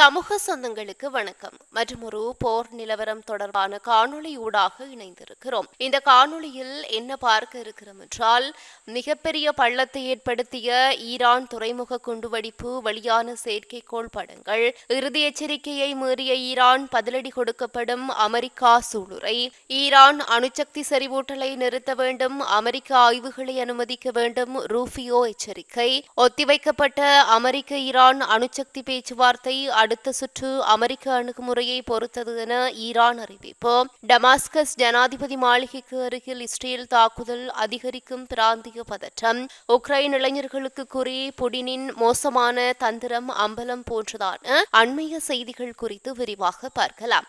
சமூக சொந்தங்களுக்கு வணக்கம். மற்றும் ஒரு போர் நிலவரம் தொடர்பான காணொளி ஊடாக இணைந்திருக்கிறோம். இந்த காணொளியில் என்ன பார்க்க இருக்கிறோம் என்றால் மிகப்பெரிய பள்ளத்தை ஏற்படுத்திய ஈரான் துறைமுக குண்டுவெடிப்பு வெளியான செயற்கைக்கோள் படங்கள் இறுதி எச்சரிக்கையை மீறிய ஈரான் பதிலடி கொடுக்கப்படும் அமெரிக்கா சூளுரை ஈரான் அணுசக்தி செறிவூட்டலை நிறுத்த வேண்டும் அமெரிக்க ஆய்வுகளை அனுமதிக்க வேண்டும் ரூபியோ எச்சரிக்கை ஒத்திவைக்கப்பட்ட அமெரிக்க ஈரான் அணுசக்தி பேச்சுவார்த்தை அடுத்த சுற்று அமெரிக்க அணுகுமுறையை பொறுத்தது என ஈரான் அறிவிப்பு. டமாஸ்கஸ் ஜனாதிபதி மாளிகைக்கு அருகில் இஸ்ரேல் தாக்குதல் அதிகரிக்கும் பிராந்திய பதற்றம். உக்ரைன் இளைஞர்களுக்கு குறி புடினின் மோசமான தந்திரம் அம்பலம் போன்றதான அண்மைய செய்திகள் குறித்து விரிவாக பார்க்கலாம்.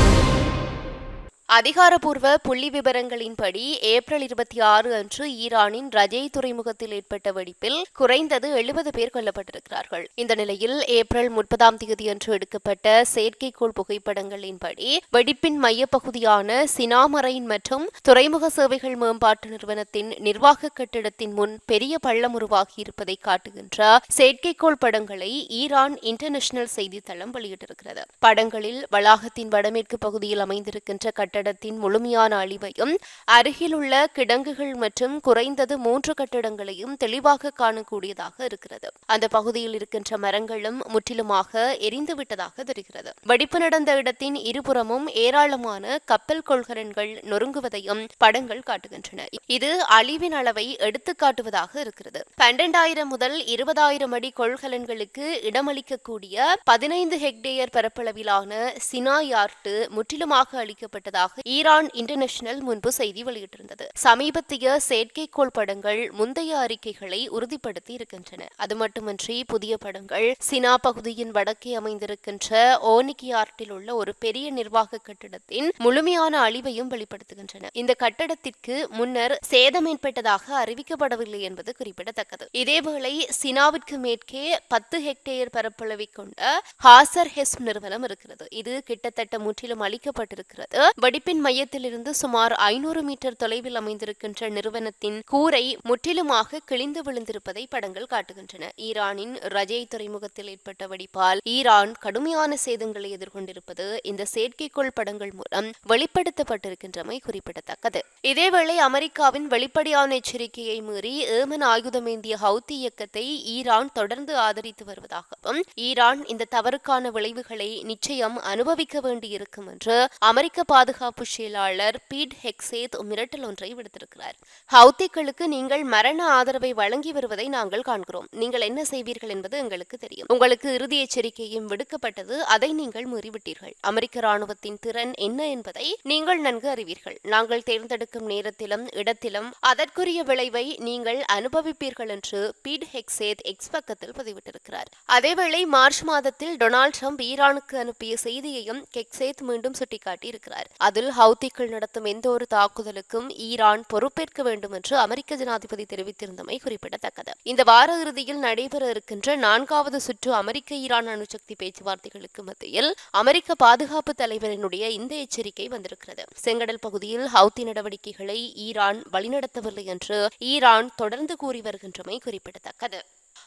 அதிகாரப்பூர்வ புள்ளி விவரங்களின்படி ஏப்ரல் இருபத்தி ஆறு அன்று ஈரானின் ரஜை துறைமுகத்தில் ஏற்பட்ட வெடிப்பில் குறைந்தது எழுபது பேர் கொல்லப்பட்டிருக்கிறார்கள். இந்த நிலையில் ஏப்ரல் முப்பதாம் தேதி அன்று எடுக்கப்பட்ட செயற்கைக்கோள் புகைப்படங்களின்படி வெடிப்பின் மையப்பகுதியான சினாமரைன் மற்றும் துறைமுக சேவைகள் மேம்பாட்டு நிறுவனத்தின் நிர்வாக கட்டிடத்தின் முன் பெரிய பள்ளம் உருவாகி இருப்பதை காட்டுகின்ற செயற்கைக்கோள் படங்களை ஈரான் இன்டர்நேஷனல் செய்தித்தளம் வெளியிட்டிருக்கிறது. படங்களில் வளாகத்தின் வடமேற்கு பகுதியில் அமைந்திருக்கின்ற கட்டட கட்டடத்தின் முழுமையான அழிவையும் அருகிலுள்ள கிடங்குகள் மற்றும் குறைந்தது மூன்று கட்டடங்களையும் தெளிவாக காணக்கூடியதாக இருக்கிறது. அந்த பகுதியில் இருக்கின்ற மரங்களும் முற்றிலுமாக எரிந்துவிட்டதாக தெரிகிறது. வெடிப்பு நடந்த இடத்தின் இருபுறமும் ஏராளமான கப்பல் கொள்கலன்கள் நொறுங்குவதையும் படங்கள் காட்டுகின்றன. இது அழிவின் அளவை எடுத்து காட்டுவதாக இருக்கிறது. பன்னெண்டாயிரம் முதல் இருபதாயிரம் அடி கொள்கலன்களுக்கு இடமளிக்கக்கூடிய பதினைந்து ஹெக்டேயர் பரப்பளவிலான சினா சினாயார்ட்டு முற்றிலுமாக அளிக்கப்பட்டதாக வருவதாக ஈரான் இன்டர்நேஷனல் முன்பு செய்தி வெளியிட்டிருந்தது. சமீபத்திய செயற்கைக்கோள் படங்கள் முந்தைய அறிக்கைகளை உறுதிப்படுத்தி இருக்கின்றன. அது மட்டுமின்றி புதிய படங்கள் சினா பகுதியின் வடக்கே அமைந்திருக்கின்ற ஓனிகியார்ட்டில் உள்ள ஒரு பெரிய நிர்வாக கட்டிடத்தின் முழுமையான அழிவையும் வெளிப்படுத்துகின்றன. இந்த கட்டடத்திற்கு முன்னர் சேதம் ஏற்பட்டதாக அறிவிக்கப்படவில்லை என்பது குறிப்பிடத்தக்கது. இதேவேளை சினாவிற்கு மேற்கே பத்து ஹெக்டேயர் பரப்பளவை கொண்ட ஹாசர் ஹெஸ் நிறுவனம் இருக்கிறது. இது கிட்டத்தட்ட முற்றிலும் அளிக்கப்பட்டிருக்கிறது வெடிப்பின் மையத்திலிருந்து சுமார் ஐநூறு மீட்டர் தொலைவில் அமைந்திருக்கின்ற நிறுவனத்தின் கூரை முற்றிலுமாக கிழிந்து விழுந்திருப்பதை படங்கள் காட்டுகின்றன. ஈரானின் ரஜை துறைமுகத்தில் ஏற்பட்ட வெடிப்பால் ஈரான் கடுமையான சேதங்களை எதிர்கொண்டிருப்பது இந்த செயற்கைக்கோள் படங்கள் மூலம் வெளிப்படுத்தப்பட்டிருக்கின்றமை குறிப்பிடத்தக்கது. இதேவேளை அமெரிக்காவின் வெளிப்படையான எச்சரிக்கையை மீறி ஏமன் ஆயுதமேந்திய ஹவுத்தி இயக்கத்தை ஈரான் தொடர்ந்து ஆதரித்து வருவதாகவும் ஈரான் இந்த தவறுக்கான விளைவுகளை நிச்சயம் அனுபவிக்க வேண்டியிருக்கும் என்று அமெரிக்க பாதுகாப்பு பாதுகாப்பு செயலாளர் பீட் ஹெக்சேத் மிரட்டல் ஒன்றை விடுத்திருக்கிறார். ஹவுத்திகளுக்கு நீங்கள் மரண ஆதரவை வழங்கி வருவதை நாங்கள் காண்கிறோம். நீங்கள் என்ன செய்வீர்கள் என்பது எங்களுக்கு தெரியும். உங்களுக்கு இறுதி எச்சரிக்கையும் விடுக்கப்பட்டது அதை நீங்கள் மீறிவிட்டீர்கள். அமெரிக்க ராணுவத்தின் திறன் என்ன என்பதை நீங்கள் நன்கு அறிவீர்கள். நாங்கள் தேர்ந்தெடுக்கும் நேரத்திலும் இடத்திலும் அதற்குரிய விளைவை நீங்கள் அனுபவிப்பீர்கள் என்று பீட் ஹெக்சேத் எக்ஸ் பக்கத்தில் பதிவிட்டிருக்கிறார். அதேவேளை மார்ச் மாதத்தில் டொனால்ட் ட்ரம்ப் ஈரானுக்கு அனுப்பிய செய்தியையும் கெக்ஸேத் மீண்டும் சுட்டிக்காட்டியிருக்கிறார். அதில் ஹவுத்திகள் நடத்தும் எந்த ஒரு தாக்குதலுக்கும் ஈரான் பொறுப்பேற்க வேண்டும் என்று அமெரிக்க ஜனாதிபதி தெரிவித்திருந்தமை குறிப்பிடத்தக்கது. இந்த வார இறுதியில் நடைபெற இருக்கின்ற நான்காவது சுற்று அமெரிக்க ஈரான் அணுசக்தி பேச்சுவார்த்தைகளுக்கு மத்தியில் அமெரிக்க பாதுகாப்பு தலைவரினுடைய இந்த எச்சரிக்கை வந்திருக்கிறது. செங்கடல் பகுதியில் ஹவுத்தி நடவடிக்கைகளை ஈரான் வழிநடத்தவில்லை என்று ஈரான் தொடர்ந்து கூறி வருகின்றமை குறிப்பிடத்தக்கது.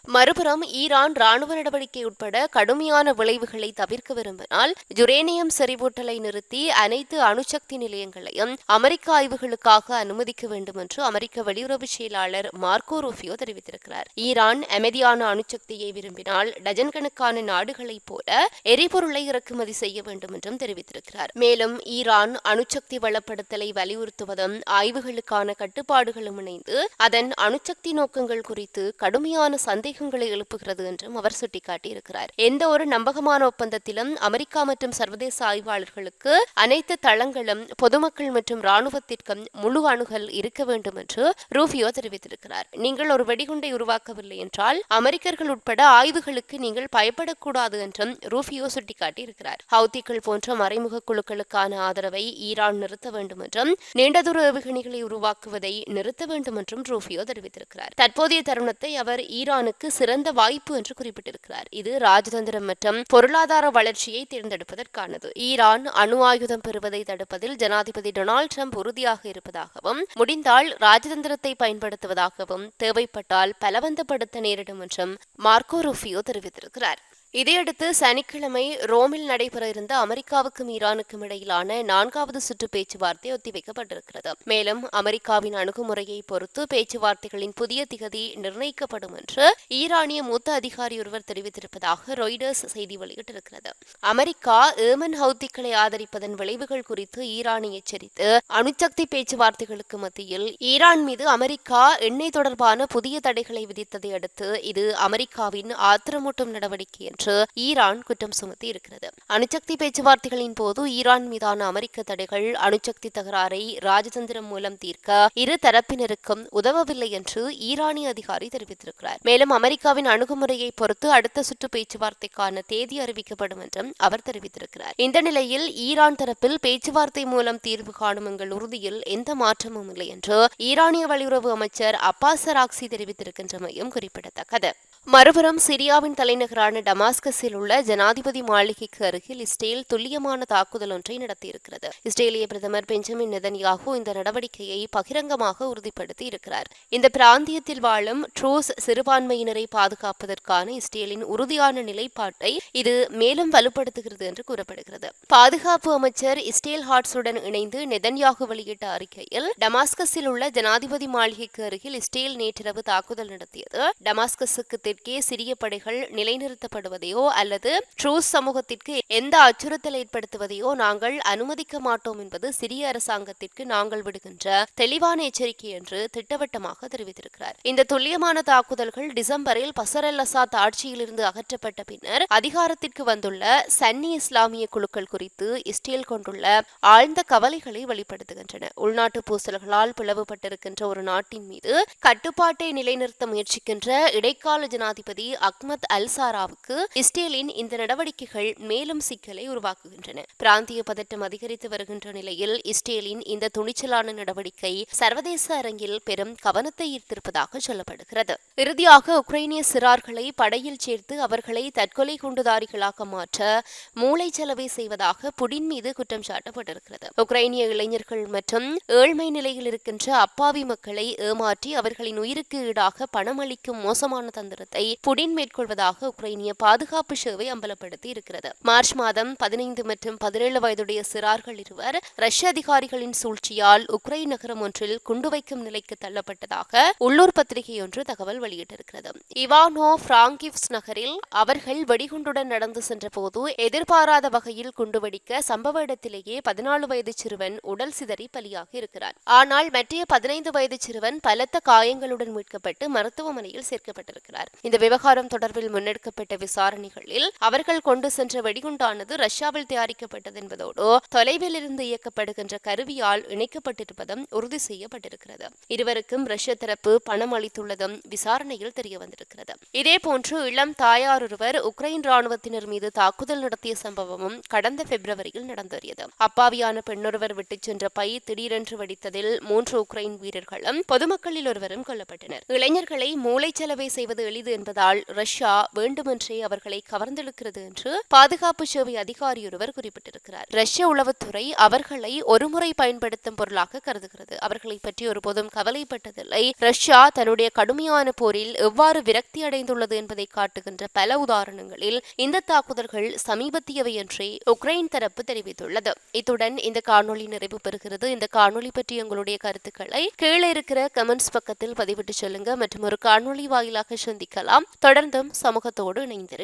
மறுபுறம் ஈரான் ராணுவ நடவடிக்கை உட்பட கடுமையான விளைவுகளை தவிர்க்க விரும்பினால் யுரேனியம் செறிவூட்டலை நிறுத்தி அனைத்து அணுசக்தி நிலையங்களையும் அமெரிக்க ஆய்வுகளுக்காக அனுமதிக்க வேண்டும் என்று அமெரிக்க வெளியுறவு செயலாளர் மார்க்கோ ரூபியோ தெரிவித்திருக்கிறார். ஈரான் அமைதியான அணுசக்தியை விரும்பினால் டஜன் கணக்கான நாடுகளைப் போல எரிபொருளை இறக்குமதி செய்ய வேண்டும் என்றும் தெரிவித்திருக்கிறார். மேலும் ஈரான் அணுசக்தி வளப்படுத்தலை வலியுறுத்துவதும் ஆய்வுகளுக்கான கட்டுப்பாடுகளும் இணைந்து அதன் அணுசக்தி நோக்கங்கள் குறித்து கடுமையான சந்தேகங்களை எழுப்புகிறது என்றும் அவர் சுட்டிக்காட்டியிருக்கிறார். எந்த ஒரு நம்பகமான ஒப்பந்தத்திலும் அமெரிக்கா மற்றும் சர்வதேச ஆய்வாளர்களுக்கு அனைத்து தளங்களும் பொதுமக்கள் மற்றும் ராணுவத்திற்கும் முழு அணுகல் இருக்க வேண்டும் என்று ரூபியோ தெரிவித்திருக்கிறார். நீங்கள் ஒரு வெடிகுண்டை உருவாக்கவில்லை என்றால் அமெரிக்கர்கள் உட்பட ஆய்வுகளுக்கு நீங்கள் பயப்படக்கூடாது என்றும் ரூபியோ சுட்டிக்காட்டியிருக்கிறார். ஹவுத்திகள் போன்ற மறைமுக குழுக்களுக்கான ஆதரவை ஈரான் நிறுத்த வேண்டும் என்றும் நீண்டதூர ஏவுகணைகளை உருவாக்குவதை நிறுத்த வேண்டும் என்றும் ரூபியோ தெரிவித்திருக்கிறார். தற்போதைய தருணத்தை அவர் ஈரானுக்கு ஈரானுக்கு சிறந்த வாய்ப்பு என்று குறிப்பிட்டிருக்கிறார். இது ராஜதந்திரம் மற்றும் பொருளாதார வளர்ச்சியை தேர்ந்தெடுப்பதற்கானது. ஈரான் அணு ஆயுதம் பெறுவதை தடுப்பதில் ஜனாதிபதி டொனால்டு ட்ரம்ப் உறுதியாக இருப்பதாகவும் முடிந்தால் ராஜதந்திரத்தை பயன்படுத்துவதாகவும் தேவைப்பட்டால் பலவந்தப்படுத்த நேரிடும் என்றும் மார்க்கோ ரூபியோ தெரிவித்திருக்கிறார். இதையடுத்து சனிக்கிழமை ரோமில் நடைபெற இருந்த அமெரிக்காவுக்கும் ஈரானுக்கும் இடையிலான நான்காவது சுற்று பேச்சுவார்த்தை ஒத்திவைக்கப்பட்டிருக்கிறது. மேலும் அமெரிக்காவின் அணுகுமுறையை பொறுத்து பேச்சுவார்த்தைகளின் புதிய திகதி நிர்ணயிக்கப்படும் என்று ஈரானிய மூத்த அதிகாரி ஒருவர் தெரிவித்திருப்பதாக ரொய்டர்ஸ் செய்தி வெளியிட்டிருக்கிறது. அமெரிக்கா ஏமன் ஹவுத்திகளை ஆதரிப்பதன் விளைவுகள் குறித்து ஈரானை எச்சரித்து அணுசக்தி பேச்சுவார்த்தைகளுக்கு மத்தியில் ஈரான் மீது அமெரிக்கா எண்ணெய் தொடர்பான புதிய தடைகளை விதித்ததை அடுத்து இது அமெரிக்காவின் ஆத்திரமூட்டும் நடவடிக்கை என்று என்று ஈரான் குற்றம் சுமத்தி இருக்கிறது அணுசக்தி பேச்சுவார்த்தைகளின் போது ஈரான் மீதான அமெரிக்க தடைகள் அணுசக்தி தகராறை ராஜதந்திரம் மூலம் தீர்க்க இரு தரப்பினருக்கும் உதவவில்லை என்று ஈரானிய அதிகாரி தெரிவித்திருக்கிறார். மேலும் அமெரிக்காவின் அணுகுமுறையை பொறுத்து அடுத்த சுற்று பேச்சுவார்த்தைக்கான தேதி அறிவிக்கப்படும் என்றும் அவர் தெரிவித்திருக்கிறார். இந்த நிலையில் ஈரான் தரப்பில் பேச்சுவார்த்தை மூலம் தீர்வு காணும் எங்கள் உறுதியில் எந்த மாற்றமும் இல்லை என்று ஈரானிய வெளியுறவு அமைச்சர் அப்பாஸ் சராக்சி தெரிவித்திருக்கின்றமையும் குறிப்பிடத்தக்கது. மறுபுறம் சிரியாவின் தலைநகரான டமாஸ் டமாஸ்கஸில் உள்ள ஜனாதிபதி மாளிகைக்கு அருகில் இஸ்ரேல் துல்லியமான தாக்குதல் ஒன்றை நடத்தியிருக்கிறது. இஸ்ரேலிய பிரதமர் பெஞ்சமின் நெதன்யாகு இந்த நடவடிக்கையை பகிரங்கமாக உறுதிப்படுத்தி இருக்கிறார். இந்த பிராந்தியத்தில் வாழும் ட்ரூஸ் சிறுபான்மையினரை பாதுகாப்பதற்கான இஸ்ரேலின் உறுதியான நிலைப்பாட்டை இது மேலும் வலுப்படுத்துகிறது என்று கூறப்படுகிறது. பாதுகாப்பு அமைச்சர் இஸ்ரேல் ஹாட்ஸுடன் இணைந்து நெதன்யாகு வெளியிட்ட அறிக்கையில் டமாஸ்கஸில் உள்ள ஜனாதிபதி மாளிகைக்கு அருகில் இஸ்ரேல் நேற்றிரவு தாக்குதல் நடத்தியது. டமாஸ்கஸுக்கு தெற்கே சிறிய படைகள் நிலைநிறுத்தப்படுவது ஏற்படுத்துவதையோ அல்லது ட்ரூஸ் சமூகத்திற்கு எந்த அச்சுறுத்தல் ஏற்படுத்துவதையோ நாங்கள் அனுமதிக்க மாட்டோம் என்பது சிரிய அரசாங்கத்திற்கு நாங்கள் விடுகின்ற தெளிவான எச்சரிக்கை என்று திட்டவட்டமாக தெரிவித்திருக்கிறார். இந்த துல்லியமான தாக்குதல்கள் டிசம்பரில் பசரல் அசாத் ஆட்சியிலிருந்து அகற்றப்பட்ட பின்னர் அதிகாரத்திற்கு வந்துள்ள சன்னி இஸ்லாமிய குழுக்கள் குறித்து இஸ்ரேல் கொண்டுள்ள ஆழ்ந்த கவலைகளை வெளிப்படுத்துகின்றன. உள்நாட்டு பூசல்களால் பிளவுபட்டிருக்கின்ற ஒரு நாட்டின் மீது கட்டுப்பாட்டை நிலைநிறுத்த முயற்சிக்கின்ற இடைக்கால ஜனாதிபதி அக்மத் அல்சாராவுக்கு இஸ்ரேலின் இந்த நடவடிக்கைகள் மேலும் சிக்கலை உருவாக்குகின்றன. பிராந்திய பதட்டம் அதிகரித்து வருகின்ற நிலையில் இஸ்ரேலின் இந்த துணிச்சலான நடவடிக்கை சர்வதேச அரங்கில் பெரும் கவனத்தை ஈர்த்திருப்பதாக சொல்லப்படுகிறது. இறுதியாக உக்ரைனிய சிறார்களை படையில் சேர்த்து அவர்களை தற்கொலை குண்டுதாரிகளாக மாற்ற மூளை செலவை செய்வதாக புடின் மீது குற்றம் சாட்டப்பட்டிருக்கிறது. உக்ரைனிய இளைஞர்கள் மற்றும் ஏழ்மை நிலையில் இருக்கின்ற அப்பாவி மக்களை ஏமாற்றி அவர்களின் உயிருக்கு ஈடாக பணமளிக்கும் மோசமான தந்திரத்தை புடின் மேற்கொள்வதாக உக்ரைனிய பாதுகாப்பு பாதுகாப்பு சேவை அம்பலப்படுத்தி இருக்கிறது. மார்ச் மாதம் பதினைந்து மற்றும் பதினேழு வயதுடைய சிறார்கள் இருவர் ரஷ்ய அதிகாரிகளின் சூழ்ச்சியால் உக்ரைன் நகரம் ஒன்றில் குண்டு வைக்கும் நிலைக்கு தள்ளப்பட்டதாக உள்ளூர் பத்திரிகை ஒன்று தகவல் வெளியிட்டிருக்கிறது. இவானோ பிராங்கிவ்ஸ் நகரில் அவர்கள் வெடிகுண்டுடன் நடந்து சென்றபோது எதிர்பாராத வகையில் குண்டுவெடிக்க சம்பவ இடத்திலேயே பதினாலு வயது சிறுவன் உடல் சிதறி பலியாக இருக்கிறார். ஆனால் மற்றைய பதினைந்து வயது சிறுவன் பலத்த காயங்களுடன் மீட்கப்பட்டு மருத்துவமனையில் சேர்க்கப்பட்டிருக்கிறார். இந்த விவகாரம் தொடர்பில் முன்னெடுக்கப்பட்ட விசாரணைகளில் அவர்கள் கொண்டு சென்ற வெடிகுண்டானது ரஷ்யாவில் தயாரிக்கப்பட்டது என்பதோடு தொலைவில் இருந்து இயக்கப்படுகின்ற கருவியால் இணைக்கப்பட்டிருப்பதும் உறுதி செய்யப்பட்டிருக்கிறது. இருவருக்கும் ரஷ்ய தரப்பு பணம் அளித்துள்ளதும் விசாரணையில் தெரிய வந்திருக்கிறது. இதேபோன்று இளம் தாயார் ஒருவர் உக்ரைன் ராணுவத்தினர் மீது தாக்குதல் நடத்திய சம்பவமும் கடந்த பிப்ரவரியில் நடந்தேறியது. அப்பாவியான பெண்ணொருவர் விட்டுச் சென்ற பை திடீரென்று வெடித்ததில் மூன்று உக்ரைன் வீரர்களும் பொதுமக்களில் ஒருவரும் கொல்லப்பட்டனர். இளைஞர்களை மூளைச்சலவை செய்வது எளிது என்பதால் ரஷ்யா வேண்டுமென்றே அவர் அவர்களை கவர்ந்தெழுக்கிறது என்று பாதுகாப்பு சேவை அதிகாரி ஒருவர் குறிப்பிட்டிருக்கிறார். ரஷ்ய உளவுத்துறை அவர்களை ஒருமுறை பயன்படுத்தும் பொருளாக கருதுகிறது. அவர்களை பற்றி ஒருபோதும் கவலைப்பட்டதில்லை. ரஷ்யா தன்னுடைய கடுமையான போரில் எவ்வாறு விரக்தி அடைந்துள்ளது என்பதை காட்டுகின்ற பல உதாரணங்களில் இந்த தாக்குதல்கள் சமீபத்தியவை என்றே உக்ரைன் தரப்பு தெரிவித்துள்ளது. இத்துடன் இந்த காணொலி நிறைவு பெறுகிறது. இந்த காணொலி பற்றி உங்களுடைய கருத்துக்களை கீழே இருக்கிற கமெண்ட்ஸ் பக்கத்தில் பதிவிட்டு சொல்லுங்க. மற்றும் ஒரு காணொலி வாயிலாக சந்திக்கலாம். தொடர்ந்தும் சமூகத்தோடு இணைந்திரு